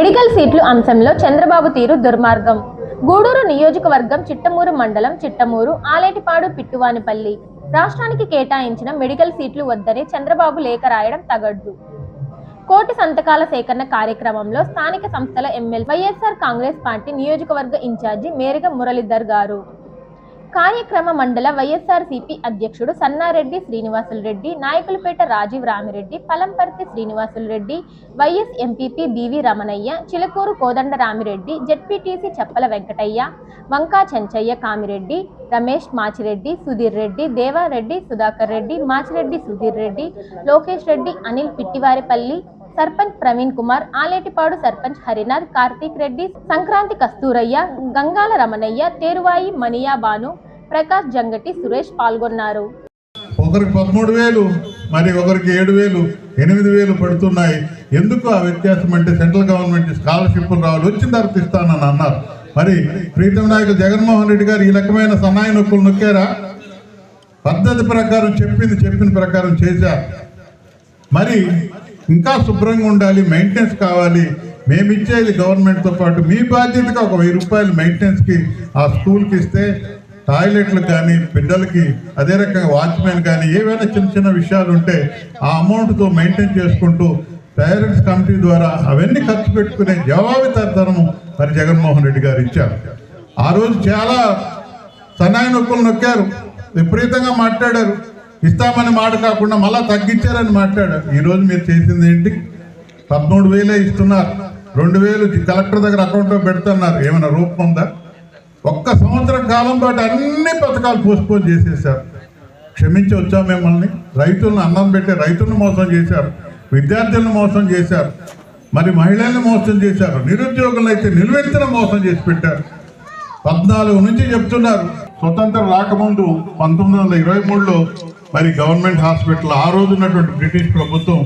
Medical సీట్లు అంశంలో చంద్రబాబు తీరు దుర్మార్గం. గూడూరు నియోజకవర్గం చిట్టమూరు మండలం చిట్టమూరు ఆలేటిపాడు పిట్టువానిపల్లి. రాష్ట్రానికి కేటాయించిన మెడికల్ సీట్లు వద్దని చంద్రబాబు లేఖ రాయడం తగడ్డు. కోటి సంతకాల సేకరణ కార్యక్రమంలో స్థానిక సంస్థల ఎమ్మెల్యే వైఎస్ఆర్ కాంగ్రెస్ పార్టీ నియోజకవర్గ ఇన్ఛార్జి మేరిగ మురళీధర్ గారు. కార్యక్రమ మండల వైఎస్ఆర్సీపీ అధ్యక్షుడు Sannareddy Srinivasulu Reddy Nayakulapeta Rajiv Ramireddy Palamparthi Srinivasulu Reddy vice MPP BV Ramanaiah Chilakuru Kodanda Ramireddy ZPTC Cheppala Venkataiah Vanka Chenchaiah Kamireddy Ramesh Machireddy Sudhir Reddy Devareddy Sudhakar Reddy Machireddy Sudhir Reddy Lokesh Reddy Anil Pittivaripalli sarpanch Praveen Kumar Aletipadu sarpanch Harinath Karthik Reddy Sankranthi Kasturaiah Gangala Ramanaiah Teruvai Maniya Banu Prakash Jangati Suresh పాల్గొన్నారు. ఒకరికి పదమూడు వేలు మరి ఒకరికి ఏడు వేలు ఎనిమిది వేలు పడుతున్నాయి. ఎందుకు ఆ వ్యత్యాసం అంటే సెంట్రల్ గవర్నమెంట్ స్కాలర్షిప్లు రావాలి? వచ్చిన తర్వాత ఇస్తానని అన్నారు. మరి ప్రీతం నాయకులు జగన్మోహన్ రెడ్డి గారు ఈ రకమైన సన్నాయి నొక్కులు నొక్కారా? పద్ధతి ప్రకారం చెప్పింది చెప్పిన ప్రకారం చేశారు. మరి ఇంకా శుభ్రంగా ఉండాలి మెయింటెనెన్స్ కావాలి. మేము ఇచ్చేది గవర్నమెంట్తో పాటు మీ బాధ్యతగా ఒక వెయ్యి రూపాయలు మెయింటెనెన్స్కి ఆ స్కూల్కి ఇస్తే టాయిలెట్లు కానీ బిడ్డలకి అదే రకంగా వాచ్మెన్ కానీ ఏవైనా చిన్న చిన్న విషయాలు ఉంటే ఆ అమౌంట్తో మెయింటైన్ చేసుకుంటూ పేరెంట్స్ కమిటీ ద్వారా అవన్నీ ఖర్చు పెట్టుకునే జవాబుదారితనము మరి జగన్మోహన్ రెడ్డి గారు ఇచ్చారు. ఆ రోజు చాలా సన్నాయి నొప్పులు నొక్కారు. విపరీతంగా మాట్లాడారు. ఇస్తామని మాట కాకుండా మళ్ళా తగ్గించారని మాట్లాడారు. ఈరోజు మీరు చేసింది ఏంటి? పదమూడు వేలే ఇస్తున్నారు. రెండు వేలు కలెక్టర్ దగ్గర అకౌంట్లో పెడుతున్నారు. ఏమైనా రూపం ఉందా? ఒక్క సంవత్సరం కాలం పాటు అన్ని పథకాలు పోస్ట్పోన్ చేసేసారు క్షమించి వచ్చాం మిమ్మల్ని. రైతులను అన్నం పెట్టి రైతులను మోసం చేశారు. విద్యార్థులను మోసం చేశారు. మరి మహిళల్ని మోసం చేశారు. నిరుద్యోగులను అయితే నిలువెత్తిన మోసం చేసి పెట్టారు. పద్నాలుగు నుంచి చెప్తున్నారు. స్వతంత్రం రాకముందు పంతొమ్మిది వందల ఇరవై మూడులో మరి గవర్నమెంట్ హాస్పిటల్ ఆ రోజు ఉన్నటువంటి బ్రిటిష్ ప్రభుత్వం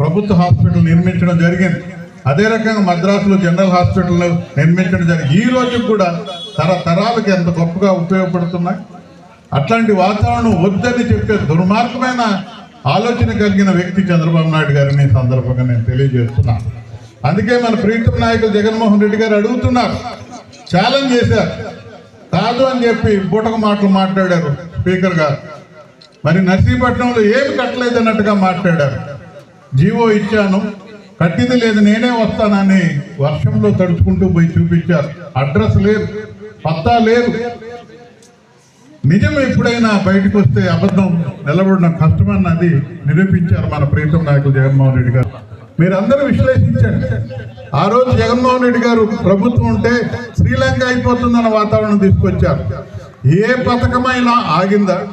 ప్రభుత్వ హాస్పిటల్ నిర్మించడం జరిగింది. అదే రకంగా మద్రాసులో జనరల్ హాస్పిటల్ నిర్మించడం జరిగింది. ఈ రోజు కూడా తరతరాలకు ఎంత గొప్పగా ఉపయోగపడుతున్నాయి. అట్లాంటి వాతావరణం వద్దని చెప్పే దుర్మార్గమైన ఆలోచన కలిగిన వ్యక్తి చంద్రబాబు నాయుడు గారిని సందర్భంగా నేను తెలియజేస్తున్నాను అందుకే మన ప్రీతం నాయకులు జగన్మోహన్ రెడ్డి గారు అడుగుతున్నారు. ఛాలెంజ్ చేశారు. కాదు అని చెప్పి బూటక మాటలు మాట్లాడారు స్పీకర్ గారు. మరి నర్సీపట్నంలో ఏమి కట్టలేదు అన్నట్టుగా మాట్లాడారు. జీవో ఇచ్చాను. కట్టింది లేదు నేనే వస్తానని వర్షంలో తడుచుకుంటూ పోయి చూపించారు. అడ్రస్ లేదు పత్తా లేదు. నిజం ఎప్పుడైనా బయటకు వస్తే అబద్ధం నిలబడడం కష్టమన్నది నిరూపించారు మన ప్రీతం నాయకులు జగన్మోహన్ రెడ్డి గారు. మీరందరూ విశ్లేషించండి. ఆ రోజు జగన్మోహన్ రెడ్డి గారు ప్రభుత్వం ఉంటే శ్రీలంక అయిపోతుందన్న వాతావరణం తీసుకొచ్చారు. ఏ పథకమైనా ఆగిందా?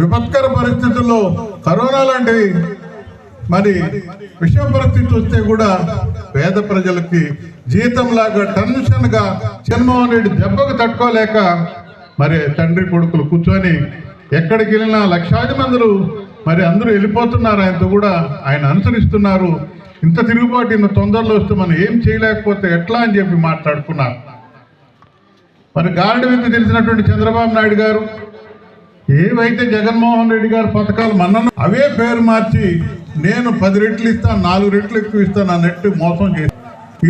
విపత్కర పరిస్థితుల్లో కరోనా లాంటి మరి విషయ పరిస్థితి వస్తే కూడా పేద ప్రజలకి జీతం లాగా టెన్షన్గా జగన్మోహన్ రెడ్డి దెబ్బకు తట్టుకోలేక మరి తండ్రి కొడుకులు కూర్చొని ఎక్కడికి వెళ్ళినా లక్షాది మందులు మరి అందరూ వెళ్ళిపోతున్నారు. ఆయనతో కూడా ఆయన అనుసరిస్తున్నారు. ఇంత తిరుగుబాటు ఇంత తొందరలో వస్తే మనం ఏం చేయలేకపోతే ఎట్లా అని చెప్పి మాట్లాడుకున్నారు. మరి గార్డు విద్య తెలిసినటువంటి చంద్రబాబు నాయుడు గారు ఏవైతే జగన్మోహన్ రెడ్డి గారు పథకాలు మన్నను అవే పేరు మార్చి నేను పది రెట్లు ఇస్తాను నాలుగు రెట్లు ఎక్కువ ఇస్తాను అన్నట్టు మోసం చేసి.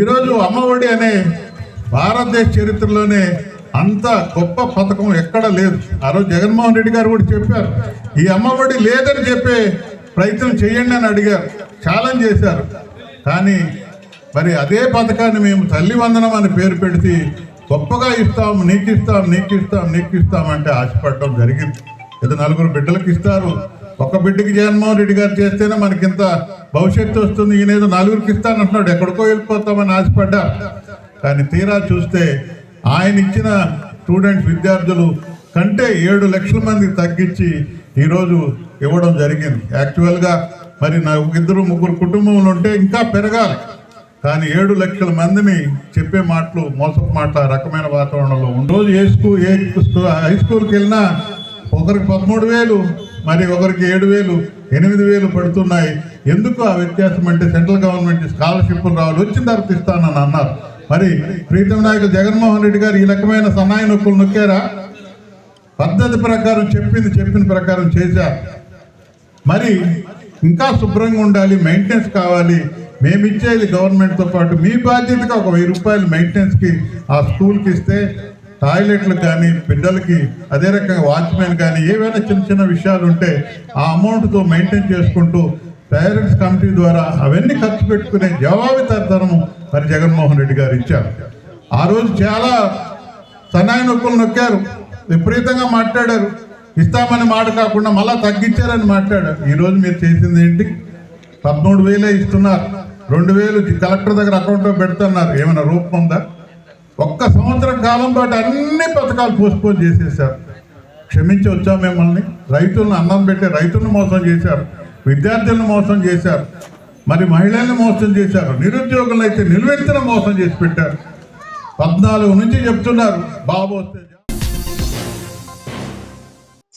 ఈరోజు అమ్మఒడి అనే భారతదేశ చరిత్రలోనే అంత గొప్ప పథకం ఎక్కడ లేదు. ఆ రోజు జగన్మోహన్ రెడ్డి గారు కూడా చెప్పారు ఈ అమ్మఒడి లేదని చెప్పే ప్రయత్నం చేయండి అని అడిగారు ఛాలెంజ్ చేశారు. కానీ మరి అదే పథకాన్ని మేము తల్లి వందనం అని పేరు పెడితే గొప్పగా ఇస్తాం నీకు ఇస్తాం నీకు ఇస్తాం నీకు ఇస్తాం అంటే ఆశపడటం జరిగింది. ఏదో నలుగురు బిడ్డలకు ఇస్తారు. ఒక బిడ్డకి జగన్మోహన్ రెడ్డి గారు చేస్తేనే మనకింత భవిష్యత్తు వస్తుంది. ఈయన ఏదో నలుగురికి ఇస్తానంటున్నాడు ఎక్కడికో వెళ్ళిపోతామని ఆశపడ్డా. కానీ తీరా చూస్తే ఆయన ఇచ్చిన స్టూడెంట్స్ విద్యార్థులు కంటే ఏడు లక్షల మంది తగ్గించి ఈరోజు ఇవ్వడం జరిగింది. యాక్చువల్గా మరి నాకు ఇద్దరు ముగ్గురు కుటుంబంలో ఉంటే ఇంకా పెరగాలి. కానీ ఏడు లక్షల మందిని చెప్పే మాటలు మోసపు మాటలు రకమైన వాతావరణంలో ఉంది. రోజు ఏ స్కూల్ ఏ హై స్కూల్కి వెళ్ళినా ఒకరికి పదమూడు వేలు మరి ఒకరికి ఏడు వేలు ఎనిమిది వేలు పడుతున్నాయి. ఎందుకు ఆ వ్యత్యాసం అంటే సెంట్రల్ గవర్నమెంట్ స్కాలర్షిప్లు రావాలి వచ్చిన తర్వాత ఇస్తానని అన్నారు. మరి ప్రీతం నాయకులు జగన్మోహన్ రెడ్డి గారు ఈ రకమైన సన్నాయి నొక్కులు నొక్కారా? పద్ధతి ప్రకారం చెప్పింది చెప్పిన ప్రకారం చేశారు. మరి ఇంకా శుభ్రంగా ఉండాలి మెయింటెనెన్స్ కావాలి. మేము ఇచ్చేది గవర్నమెంట్తో పాటు మీ బాధ్యతగా ఒక వెయ్యి రూపాయలు మెయింటెనెన్స్కి ఆ స్కూల్కి ఇస్తే టాయిలెట్లకు కానీ బిడ్డలకి అదే రకంగా వాచ్మెన్ కానీ ఏవైనా చిన్న చిన్న విషయాలు ఉంటే ఆ అమౌంట్తో మెయింటైన్ చేసుకుంటూ పేరెంట్స్ కమిటీ ద్వారా అవన్నీ ఖర్చు పెట్టుకునే జవాబుదారితనము మరి జగన్మోహన్ రెడ్డి గారు ఇచ్చారు. ఆ రోజు చాలా సన్నాయి నొక్కులు నొక్కారు. విపరీతంగా మాట్లాడారు. ఇస్తామని మాట కాకుండా మళ్ళా తగ్గించారని మాట్లాడారు. ఈరోజు మీరు చేసింది ఏంటి? పదమూడు వేలే ఇస్తున్నారు. రెండు వేలు కలెక్టర్ దగ్గర అకౌంట్లో పెడుతున్నారు. ఏమైనా రూపం ఉందా? ఒక్క సంవత్సరం కాలం పాటు అన్ని పథకాలు పోస్ట్పోన్ చేసేసారు క్షమించి వచ్చాం మిమ్మల్ని. రైతులను అన్నం పెట్టి రైతులను మోసం చేశారు. విద్యార్థులను మోసం చేశారు. మరి మహిళల్ని మోసం చేశారు. నిరుద్యోగులను అయితే నిలువెత్తిన మోసం చేసి పెట్టారు. పద్నాలుగు నుంచి చెప్తున్నారు. బాబు వస్తే